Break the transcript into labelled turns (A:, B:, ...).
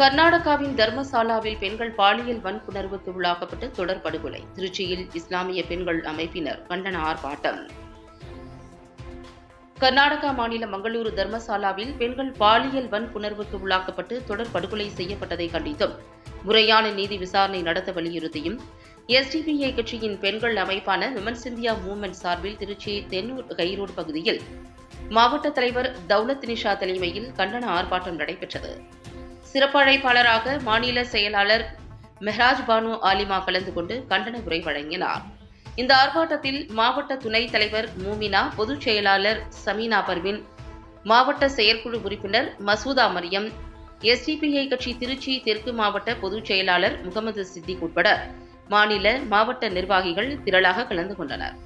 A: கர்நாடகாவின் தர்மசாலாவில் பெண்கள் பாலியல் வன்புணர்வுக்கு உள்ளாக்கப்பட்டு தொடர் படுகொலை. திருச்சியில் இஸ்லாமிய பெண்கள் அமைப்பினர் கண்டன ஆர்ப்பாட்டம். கர்நாடகா மாநில மங்களூரு தர்மசாலாவில் பெண்கள் பாலியல் வன்புணர்வுக்கு உள்ளாக்கப்பட்டு தொடர் படுகொலை செய்யப்பட்டதை கண்டித்தும் முறையான நீதி விசாரணை நடத்த வலியுறுத்தியும் எஸ்டிபிஐ கட்சியின் பெண்கள் அமைப்பான விமன்ஸ் இந்தியா மூவ்மெண்ட் சார்பில் திருச்சி தென்னூர் கைரோடு பகுதியில் மாவட்ட தலைவர் தௌலத் நிஷா தலைமையில் கண்டன ஆர்ப்பாட்டம் நடைபெற்றது. சிறப்பழைப்பாளராக மாநில செயலாளர் மெஹராஜ் பானு ஆலிமா கலந்து கொண்டு கண்டன உரை வழங்கினார். இந்த ஆர்ப்பாட்டத்தில் மாவட்ட துணைத் தலைவர் மூமினா பொதுச் செயலாளர் சமீனா பர்வின் மாவட்ட செயற்குழு உறுப்பினர் மசூதா மரியம் எஸ்டிபிஐ கட்சி திருச்சி தெற்கு மாவட்ட பொதுச் செயலாளர் முகமது சித்திக் உட்பட மாநில மாவட்ட நிர்வாகிகள் திரளாக கலந்து கொண்டனர்.